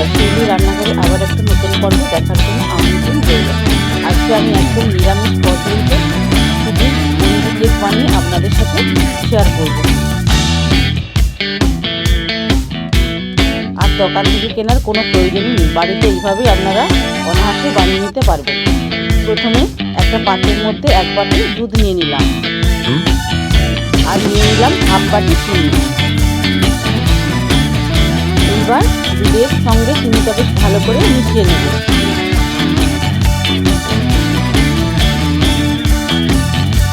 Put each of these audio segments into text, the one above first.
বন্ধুরা রান্নাঘরে আবার একটা নতুন পর্ব দেখার জন্য আমন্ত্রণ রইল। আজকে আমি একদম নিরামিষ পদ্ধতিতে শুধু বন্দি কেক বানিয়ে আপনাদের সাথে শেয়ার করব। আর দোকান থেকে কেনার কোনো প্রয়োজনই নেই। বাড়িতে এইভাবেই আপনারা অনায়াসে বানিয়ে নিতে পারবেন। প্রথমে একটা পাত্রের মধ্যে এক বাটি দুধ নিয়ে নিলাম। আর নিয়ে নিলাম হাফ বাটি চিনি। এইবার দুধের সঙ্গে চিনিটা বেশ ভালো করে মিশিয়ে নেব।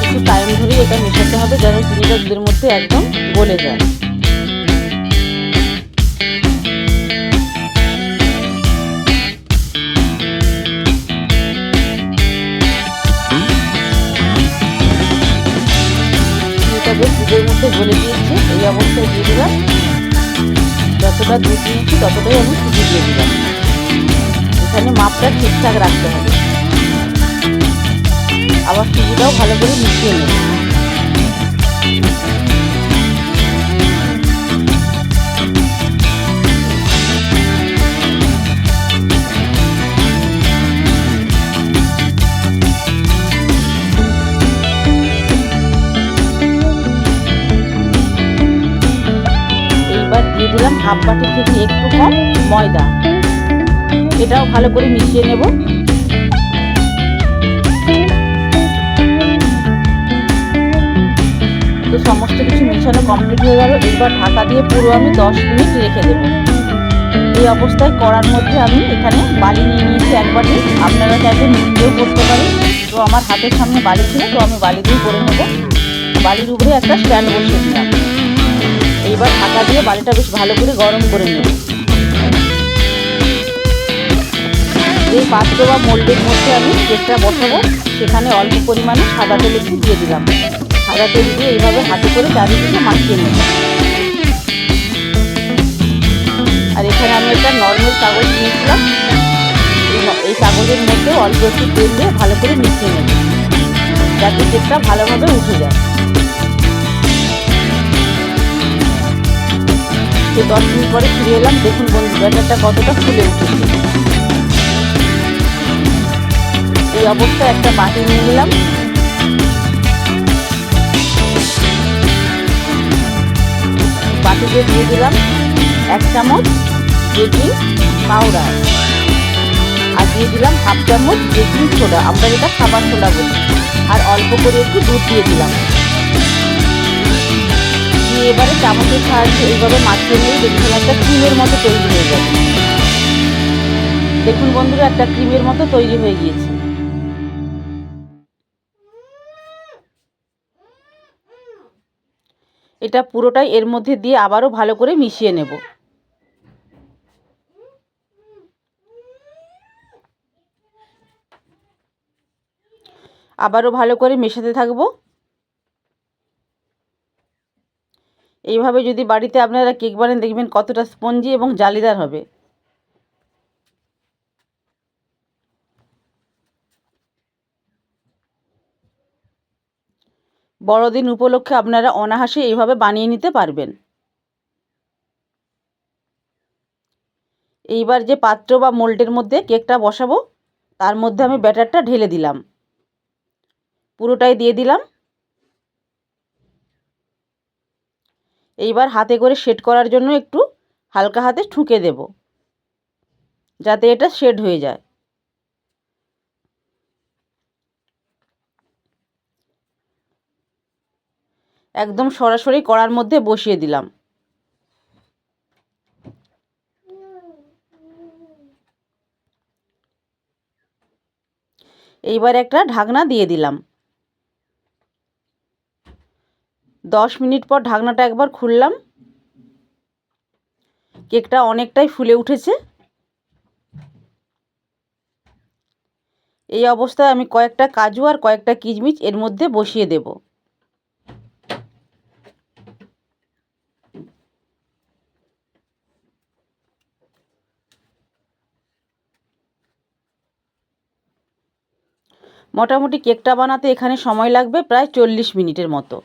একটু টাইম ধরে এটা মেশাতে হবে যেন চিনিটা দুধের মধ্যে একদম গলে যায়। দুধের মধ্যে গলে দিয়েছে এই অবস্থায় দিয়ে দিলাম। যতটা দুধ নিয়েছি ততটাই আমি সুজি দিয়ে দিলাম। এখানে মাপটা ঠিকঠাক রাখতে হবে। আবার সুজিটাও ভালো করে মিশিয়ে নেব। এইবার দিয়ে দিলাম, হাফ বাটি থেকে একটু কম ময়দা। এটাও ভালো করে মিশিয়ে নেব। তো সমস্ত কিছু মেশানো কমপ্লিট হয়ে গেল। এবার ঢাকা দিয়ে পুরো আমি দশ মিনিট রেখে দেবো। এই অবস্থায় করার মধ্যে আমি এখানে বালি নিয়ে নিয়েছি এক বাটি। আপনারা চাইলে নিজেও করতে পারেন। তো আমার হাতের সামনে বালি ছিল, তো আমি বালি দিয়ে করে নেব। বালির উপরে একটা স্ট্যান্ড বসিয়ে দিলাম। এইবার ঢাকা দিয়ে বালিটা বেশ ভালো করে গরম করে নেব যে পাত্র বা মোল্ডের মধ্যে আমি কেকটা বসাবো, সেখানে অল্প পরিমাণে সাদা তেল একটু দিয়ে দিলাম। সাদা তেল দিয়ে এইভাবে হাতে করে চারিদিকে মাখিয়ে নেব। আর এখানে আমি একটা নর্মাল কাগজ নিয়েছিলাম। এই এই কাগজের মধ্যে অল্প একটু তেল দিয়ে ভালো করে মিশিয়ে নেব, যাতে কেকটা ভালোভাবে উঠে যায়। সেই দশ মিনিট পরে ফিরে এলাম, দেখুন বন্ধু, ব্যাটারটা কতটা ফুলে উঠেছে। এই অবস্থায় একটা বাটি নিয়ে নিলাম। বাটিতে দিয়ে দিলাম এক চামচ বেকিং পাউডার। আর দিয়ে দিলাম হাফ চামচ বেকিং সোডা। আমরা যেটা খাবার সোডা বলি, আর অল্প করে একটু দুধ দিয়ে দিলাম। এবারে চামচের সাহায্যে এইভাবে মাখিয়ে নিয়ে দেখুন একটা ক্রিমের মতো তৈরি হয়ে যাবে। দেখুন বন্ধুরা, একটা ক্রিমের মতো তৈরি হয়ে গিয়েছে। এটা পুরোটাই এর মধ্যে দিয়ে আবারও ভালো করে মিশিয়ে নেব। আবারও ভালো করে মেশাতে থাকব। এইভাবে যদি বাড়িতে আপনারা কেক বানান দেখবেন কতটা স্পঞ্জি এবং জালিদার হবে। বড়দিন উপলক্ষে আপনারা অনাহাসে এইভাবে বানিয়ে নিতে পারবেন। এইবার যে পাত্র বা মোল্ডের মধ্যে কেকটা বসাবো, তার মধ্যে আমি ব্যাটারটা ঢেলে দিলাম। পুরোটাই দিয়ে দিলাম। এইবার হাতে করে সেট করার জন্য একটু হালকা হাতে ঠুকে দেব, যাতে এটা শেড হয়ে যায়। একদম সরাসরি কড়ার মধ্যে বসিয়ে দিলাম। এইবার একটা ঢাকনা দিয়ে দিলাম। দশ মিনিট পর ঢাকনাটা একবার খুললাম। কেকটা অনেকটাই ফুলে উঠেছে। এই অবস্থায় আমি কয়েকটা কাজু আর কয়েকটা কিচমিচ এর মধ্যে বসিয়ে দেব। মোটামুটি কেকটা বানাতে এখানে সময় লাগবে প্রায় চল্লিশ মিনিটের মতো।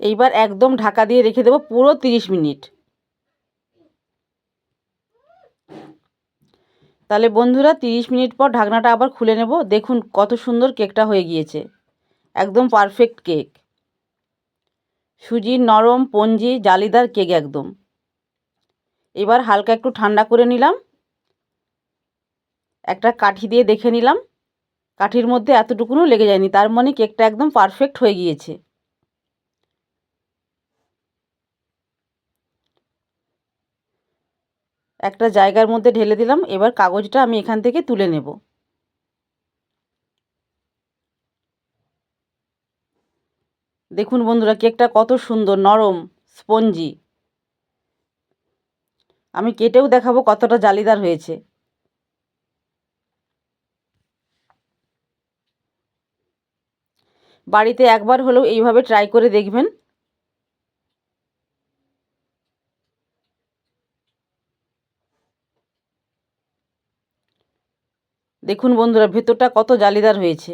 এইবার একদম ঢাকা দিয়ে রেখে দেবো পুরো তিরিশ মিনিট। তাহলে বন্ধুরা, তিরিশ মিনিট পর ঢাকনাটা আবার খুলে নেব। দেখুন কত সুন্দর কেকটা হয়ে গিয়েছে। একদম পারফেক্ট কেক সুজির নরম, পঞ্জি, জালিদার কেক একদম। এবার হালকা একটু ঠান্ডা করে নিলাম। একটা কাঠি দিয়ে দেখে নিলাম। কাঠির মধ্যে এতটুকুনও লেগে যায়নি, তার মানে কেকটা একদম পারফেক্ট হয়ে গিয়েছে। একটা জায়গার মধ্যে ঢেলে দিলাম, এবার কাগজটা আমি এখান থেকে তুলে নেব। দেখুন বন্ধুরা, কেকটা কত সুন্দর, নরম, স্পঞ্জি। আমি কেটেও দেখাবো কতটা জালিদার হয়েছে। বাড়িতে একবার হলেও এইভাবে ট্রাই করে দেখবেন। দেখুন বন্ধুরা, ভেতরটা কত জালিদার হয়েছে।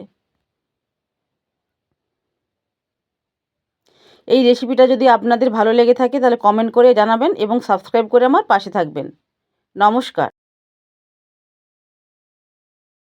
এই রেসিপিটা যদি আপনাদের ভালো লেগে থাকে তাহলে কমেন্ট করে জানাবেন এবং সাবস্ক্রাইব করে আমার পাশে থাকবেন। নমস্কার।